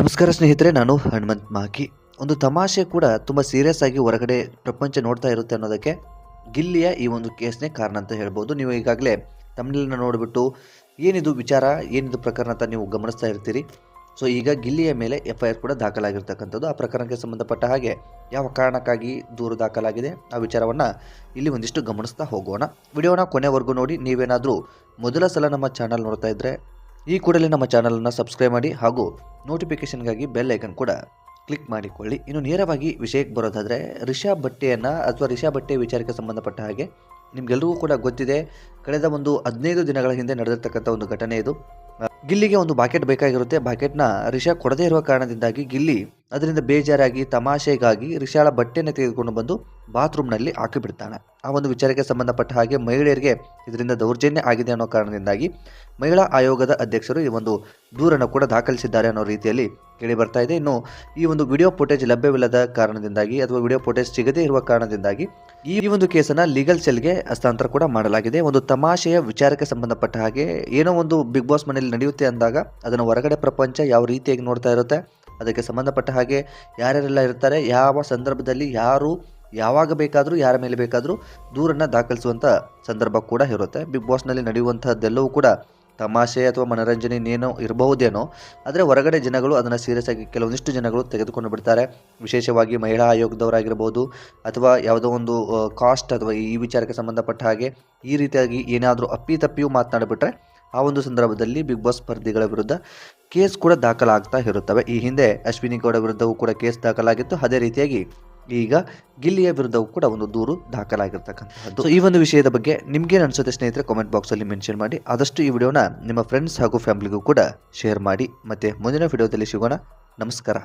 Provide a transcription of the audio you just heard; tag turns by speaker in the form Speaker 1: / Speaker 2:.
Speaker 1: ನಮಸ್ಕಾರ ಸ್ನೇಹಿತರೆ, ನಾನು ಹನುಮಂತ್ ಮಾಕಿ. ಒಂದು ತಮಾಷೆ ಕೂಡ ತುಂಬ ಸೀರಿಯಸ್ ಆಗಿ ಹೊರಗಡೆ ಪ್ರಪಂಚ ನೋಡ್ತಾ ಇರುತ್ತೆ ಅನ್ನೋದಕ್ಕೆ ಗಿಲ್ಲಿಯ ಈ ಒಂದು ಕೇಸ್ನೇ ಕಾರಣ ಅಂತ ಹೇಳ್ಬೋದು. ನೀವು ಈಗಾಗಲೇ ತಮಿಳಿನ ನೋಡಿಬಿಟ್ಟು ಏನಿದು ವಿಚಾರ, ಏನಿದು ಪ್ರಕರಣ ಅಂತ ನೀವು ಗಮನಿಸ್ತಾ ಇರ್ತೀರಿ. ಸೊ ಈಗ ಗಿಲ್ಲಿಯ ಮೇಲೆ ಎಫ್ ಐ ಆರ್ ಕೂಡ ದಾಖಲಾಗಿರ್ತಕ್ಕಂಥದ್ದು. ಆ ಪ್ರಕರಣಕ್ಕೆ ಸಂಬಂಧಪಟ್ಟ ಹಾಗೆ ಯಾವ ಕಾರಣಕ್ಕಾಗಿ ದೂರು ದಾಖಲಾಗಿದೆ ಆ ವಿಚಾರವನ್ನು ಇಲ್ಲಿ ಒಂದಿಷ್ಟು ಗಮನಿಸ್ತಾ ಹೋಗೋಣ. ವಿಡಿಯೋನ ಕೊನೆವರೆಗೂ ನೋಡಿ. ನೀವೇನಾದರೂ ಮೊದಲ ಸಲ ನಮ್ಮ ಚಾನಲ್ ನೋಡ್ತಾ ಇದ್ದರೆ ಈ ಕೂಡಲೇ ನಮ್ಮ ಚಾನಲನ್ನು ಸಬ್ಸ್ಕ್ರೈಬ್ ಮಾಡಿ ಹಾಗೂ ನೋಟಿಫಿಕೇಷನ್ಗಾಗಿ ಬೆಲ್ ಐಕನ್ ಕೂಡ ಕ್ಲಿಕ್ ಮಾಡಿಕೊಳ್ಳಿ. ಇನ್ನು ನೇರವಾಗಿ ವಿಷಯಕ್ಕೆ ಬರೋದಾದರೆ ರಿಷಾ ಬಟ್ಟೆಯನ್ನು ಅಥವಾ ರಿಷಾ ಬಟ್ಟೆ ವಿಚಾರಕ್ಕೆ ಸಂಬಂಧಪಟ್ಟ ಹಾಗೆ ನಿಮಗೆಲ್ಲರಿಗೂ ಕೂಡ ಗೊತ್ತಿದೆ, ಕಳೆದ ಒಂದು ಹದಿನೈದು ದಿನಗಳ ಹಿಂದೆ ನಡೆದಿರ್ತಕ್ಕಂಥ ಒಂದು ಘಟನೆ ಇದು. ಗಿಲ್ಲಿಗೆ ಒಂದು ಬಾಕೆಟ್ ಬೇಕಾಗಿರುತ್ತೆ. ಬಾಕೆಟ್ನ ರಿಷಾ ಕೊಡದೇ ಇರುವ ಕಾರಣದಿಂದಾಗಿ ಗಿಲ್ಲಿ ಅದರಿಂದ ಬೇಜಾರಾಗಿ, ತಮಾಷೆಗಾಗಿ ರಿಷಾಳ ಬಟ್ಟೆಯನ್ನು ತೆಗೆದುಕೊಂಡು ಬಂದು ಬಾತ್ರೂಮ್ನಲ್ಲಿ ಹಾಕಿಬಿಡ್ತಾನೆ ಆ ಒಂದು ವಿಚಾರಕ್ಕೆ ಸಂಬಂಧಪಟ್ಟ ಹಾಗೆ ಮಹಿಳೆಯರಿಗೆ ಇದರಿಂದ ದೌರ್ಜನ್ಯ ಆಗಿದೆ ಅನ್ನೋ ಕಾರಣದಿಂದಾಗಿ ಮಹಿಳಾ ಆಯೋಗದ ಅಧ್ಯಕ್ಷರು ಈ ಒಂದು ದೂರನ್ನು ಕೂಡ ದಾಖಲಿಸಿದ್ದಾರೆ ಅನ್ನೋ ರೀತಿಯಲ್ಲಿ ಕೇಳಿ ಬರ್ತಾ ಇದೆ. ಇನ್ನು ಈ ಒಂದು ವಿಡಿಯೋ ಫುಟೇಜ್ ಲಭ್ಯವಿಲ್ಲದ ಕಾರಣದಿಂದಾಗಿ ಅಥವಾ ವಿಡಿಯೋ ಫುಟೇಜ್ ಸಿಗದೇ ಇರುವ ಕಾರಣದಿಂದಾಗಿ ಈ ಒಂದು ಕೇಸನ್ನ ಲೀಗಲ್ ಸೆಲ್ಗೆ ಹಸ್ತಾಂತರ ಕೂಡ ಮಾಡಲಾಗಿದೆ. ಒಂದು ತಮಾಷೆಯ ವಿಚಾರಕ್ಕೆ ಸಂಬಂಧಪಟ್ಟ ಹಾಗೆ ಏನೋ ಒಂದು ಬಿಗ್ ಬಾಸ್ ಮನೆಯಲ್ಲಿ ನಡೆಯುತ್ತೆ ಅಂದಾಗ ಅದನ್ನು ಹೊರಗಡೆ ಪ್ರಪಂಚ ಯಾವ ರೀತಿಯಾಗಿ ನೋಡ್ತಾ ಇರುತ್ತೆ, ಅದಕ್ಕೆ ಸಂಬಂಧಪಟ್ಟ ಹಾಗೆ ಯಾರ್ಯಾರೆಲ್ಲ ಇರ್ತಾರೆ, ಯಾವ ಸಂದರ್ಭದಲ್ಲಿ ಯಾರು ಯಾವಾಗ ಬೇಕಾದರೂ, ಯಾರ ಮೇಲೆ ಬೇಕಾದರೂ ದೂರನ್ನು ದಾಖಲಿಸುವಂಥ ಸಂದರ್ಭ ಕೂಡ ಇರುತ್ತೆ. ಬಿಗ್ ಬಾಸ್ನಲ್ಲಿ ನಡೆಯುವಂಥದ್ದೆಲ್ಲವೂ ಕೂಡ ತಮಾಷೆ ಅಥವಾ ಮನೋರಂಜನೆ ಇನ್ನೇನೋ ಇರಬಹುದೇನೋ, ಆದರೆ ಹೊರಗಡೆ ಜನಗಳು ಅದನ್ನು ಸೀರಿಯಸ್ ಆಗಿ ಕೆಲವೊಂದಿಷ್ಟು ಜನಗಳು ತೆಗೆದುಕೊಂಡು ಬಿಡ್ತಾರೆ. ವಿಶೇಷವಾಗಿ ಮಹಿಳಾ ಆಯೋಗದವರಾಗಿರ್ಬೋದು ಅಥವಾ ಯಾವುದೋ ಒಂದು ಕಾಸ್ಟ್ ಅಥವಾ ಈ ವಿಚಾರಕ್ಕೆ ಸಂಬಂಧಪಟ್ಟ ಹಾಗೆ ಈ ರೀತಿಯಾಗಿ ಏನಾದರೂ ಅಪ್ಪಿತಪ್ಪಿಯೂ ಮಾತನಾಡಿಬಿಟ್ರೆ ಆ ಒಂದು ಸಂದರ್ಭದಲ್ಲಿ ಬಿಗ್ ಬಾಸ್ ಸ್ಪರ್ಧಿಗಳ ವಿರುದ್ಧ ಕೇಸ್ ಕೂಡ ದಾಖಲಾಗ್ತಾ ಇರುತ್ತವೆ. ಈ ಹಿಂದೆ ಅಶ್ವಿನಿ ಗೌಡ ವಿರುದ್ಧವೂ ಕೂಡ ಕೇಸ್ ದಾಖಲಾಗಿತ್ತು. ಅದೇ ರೀತಿಯಾಗಿ ಈಗ ಗಿಲ್ಲಿಯ ವಿರುದ್ಧವೂ ಕೂಡ ಒಂದು ದೂರು ದಾಖಲಾಗಿರ್ತಕ್ಕಂಥದ್ದು. ಈ ಒಂದು ವಿಷಯದ ಬಗ್ಗೆ ನಿಮ್ಗೇನು ಅನಿಸುತ್ತೆ ಸ್ನೇಹಿತರೆ ಕಾಮೆಂಟ್ ಬಾಕ್ಸಲ್ಲಿ ಮೆನ್ಷನ್ ಮಾಡಿ. ಆದಷ್ಟು ಈ ವಿಡಿಯೋನ ನಿಮ್ಮ ಫ್ರೆಂಡ್ಸ್ ಹಾಗೂ ಫ್ಯಾಮಿಲಿಗೂ ಕೂಡ ಶೇರ್ ಮಾಡಿ. ಮತ್ತೆ ಮುಂದಿನ ವಿಡಿಯೋದಲ್ಲಿ ಸಿಗೋಣ. ನಮಸ್ಕಾರ.